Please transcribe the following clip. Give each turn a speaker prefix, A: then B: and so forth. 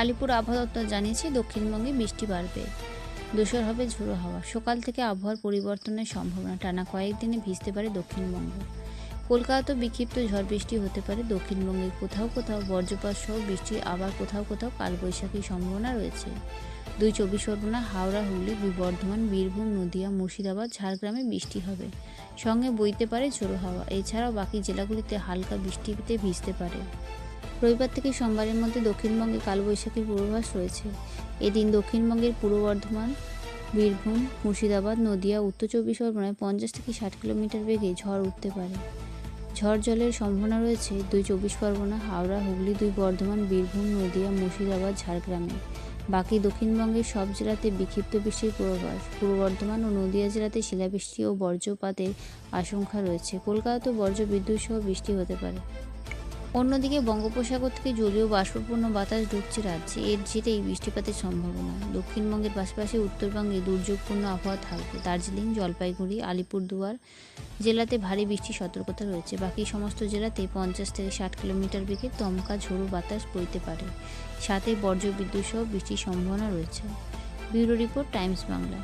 A: আলিপুর আবহাওয়া দপ্তর জানিয়েছে, দক্ষিণবঙ্গে বৃষ্টি বাড়বে। দোসর হবে, ঝোড়ো হাওয়া। সকাল থেকে আবহাওয়ার পরিবর্তনের সম্ভাবনা। টানা কয়েকদিনে ভিজতে পারে দক্ষিণবঙ্গ। কলকাতাতেও বিক্ষিপ্ত ঝড় বৃষ্টি হতে পারে দক্ষিণবঙ্গে। কোথাও কোথাও বজ্রপাত সহ বৃষ্টি, আবার কোথাও কোথাও কালবৈশাখীর সম্ভাবনা রয়েছে। দুই চব্বিশ পরগনা, হাওড়া, হুগলি, বর্ধমান, বীরভূম, নদিয়া, মুর্শিদাবাদ, ঝাড়গ্রামে বৃষ্টি হবে। সঙ্গে বইতে পারে ঝোড়ো হাওয়া। এছাড়াও বাকি জেলাগুলিতে হালকা বৃষ্টিতে ভিজতে পারে। রবিবার থেকে সোমবারের মধ্যে দক্ষিণবঙ্গে কালবৈশাখীর পূর্বাভাস রয়েছে। এদিন দক্ষিণবঙ্গের পূর্ব বর্ধমান, বীরভূম, মুর্শিদাবাদ, নদিয়া, উত্তর চব্বিশ পরগনায় পঞ্চাশ থেকে ষাট কিলোমিটার বেগে ঝড় উঠতে পারে। ঝড় জলের সম্ভাবনা রয়েছে দুই চব্বিশ পরগনা, হাওড়া, হুগলি, দুই বর্ধমান, বীরভূম, নদিয়া, মুর্শিদাবাদ, ঝাড়গ্রামে। বাকি দক্ষিণবঙ্গের সব জেলাতে বিক্ষিপ্ত বৃষ্টির পূর্বাভাস। পূর্ব বর্ধমান ও নদিয়া জেলাতে শিলাবৃষ্টি ও বজ্রপাতের আশঙ্কা রয়েছে। কলকাতাতেও বজ্র বিদ্যুৎ সহ বৃষ্টি হতে পারে। অন্যদিকে বঙ্গোপসাগর থেকে জলীয় বাষ্পপূর্ণ বাতাস ঢুকছে রাজ্যে। এর জেরেই বৃষ্টিপাতের সম্ভাবনা। দক্ষিণবঙ্গের পাশাপাশি উত্তরবঙ্গে দুর্যোগপূর্ণ আবহাওয়া থাকবে দার্জিলিং, জলপাইগুড়ি, আলিপুরদুয়ার জেলাতে ভারী বৃষ্টির সতর্কতা রয়েছে। বাকি সমস্ত জেলাতে পঞ্চাশ থেকে ষাট কিলোমিটার বেগে দমকা ঝোড়ো বাতাস বইতে পারে। সাথে বর্জ্য বিদ্যুৎ সহ বৃষ্টির সম্ভাবনা রয়েছে। Bureau report, Times Bangla.